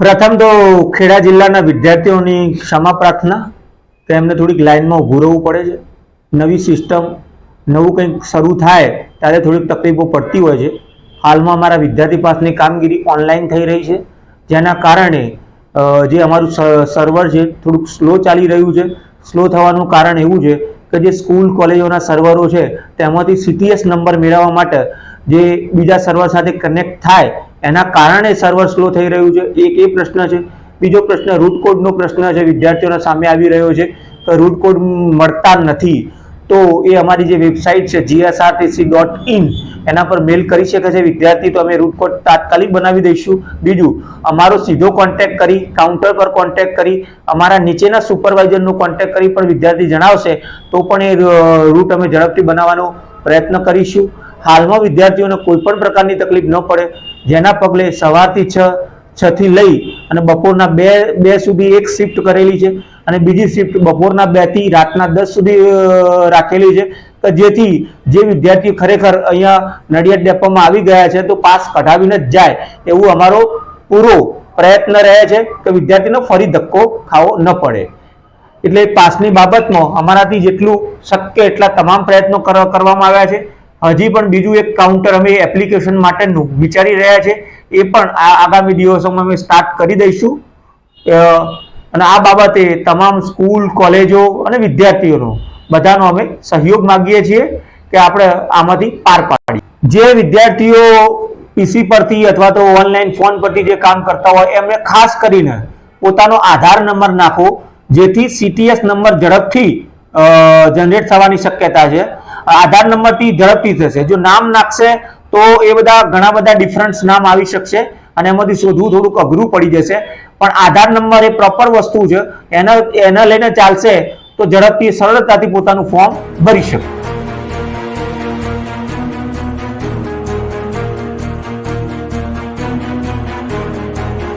પ્રથમ તો ખેડા જિલ્લાના વિદ્યાર્થીઓની ક્ષમા પ્રાર્થના. કે એમને થોડીક લાઇનમાં ઊભું રહેવું પડે છે. નવી સિસ્ટમ, નવું કંઈક શરૂ થાય, ત્યારે થોડીક તકલીફો પડતી હોય છે. હાલમાં અમારા વિદ્યાર્થી પાસની કામગીરી ઓનલાઈન થઈ રહી છે. જેના કારણે જે અમારું સર્વર છે, થોડુંક સ્લો ચાલી રહ્યું છે. સ્લો થવાનું કારણ એવું છે કે જે સ્કૂલ, કોલેજોના સર્વરો છે, તેમાંથી સીટીએસ નંબર મેળવવા માટે જે બીજા સર્વર સાથે કનેક્ટ થાય, એના કારણે સર્વર સ્લો થઈ રહ્યું છે. એક એ પ્રશ્ન છે. બીજો પ્રશ્ન રૂટ કોડનો પ્રશ્ન છે. વિદ્યાર્થીઓના સામે આવી રહ્યો છે કે રૂટ કોડ મળતા નથી. તો એ અમારી જે વેબસાઇટ છે જીએસઆરટીસી ડોટ ઇન એના પર મેલ કરી શકે છે. વિદ્યાર્થી, તો અમે રૂટ કોડ તાત્કાલિક બનાવી દઈશું. બીજું, અમારો સીધો કોન્ટેક્ટ કરી કાઉન્ટર પર કોન્ટેક્ટ કરી, અમારા નીચેના સુપરવાઇઝરનો કોન્ટેક્ટ કરી પણ વિદ્યાર્થી જણાવશે, તો પણ એ રૂટ અમે ઝડપથી બનાવવાનો પ્રયત્ન કરીશું. હાલમાં વિદ્યાર્થીઓને કોઈ પણ પ્રકારની તકલીફ ન પડે. જેના પગલે સવારથી છ છ થી લઈ અને બપોરના બે બે સુધી એક શિફ્ટ કરેલી છે અને બીજી શિફ્ટ બપોરના બેથી રાતના દસ સુધી રાખેલી છે. કે જેથી જે વિદ્યાર્થીઓ ખરેખર અહીંયા નડિયાદ ડેપોમાં આવી ગયા છે તો પાસ કઢાવીને જ જાય એવું અમારો પૂરો પ્રયત્ન રહે છે કે વિદ્યાર્થીનો ફરી ધક્કો ખાવો ન પડે. એટલે પાસની બાબતમાં અમારાથી જેટલું શક્ય એટલા તમામ પ્રયત્નો કર- કરવામાં આવ્યા છે. હજી પણ બીજું એક કાઉન્ટર અમે એપ્લિકેશન માટેનું વિચારી રહ્યા છે. એ પણ આ આગામી દિવસોમાં અમે સ્ટાર્ટ કરી દઈશું. અને આ બાબતે તમામ સ્કૂલ, કોલેજો અને વિદ્યાર્થીઓનો બધાનો અમે સહયોગ માગીએ છીએ કે આપણે આમાંથી પાર પાડીએ. જે વિદ્યાર્થીઓ પીસી પરથી અથવા તો ઓનલાઈન ફોન પરથી જે કામ કરતા હોય, એમને ખાસ કરીને પોતાનો આધાર નંબર નાખો જેથી સીટીએસ નંબર ઝડપથી જનરેટ થવાની શક્યતા છે. આધાર નંબરથી ઝડપથી થશે. જો નામ નાખશે, તો એ બધા ઘણા બધા ડિફરન્સ નામ આવી શકશે અને એમાંથી શોધવું થોડુંક અઘરું પડી જશે. પણ આધાર નંબર એ પ્રોપર વસ્તુ છે. એના, એને લઈને ચાલશે તો ઝડપથી, સરળતાથી પોતાનું ફોર્મ ભરી શકે.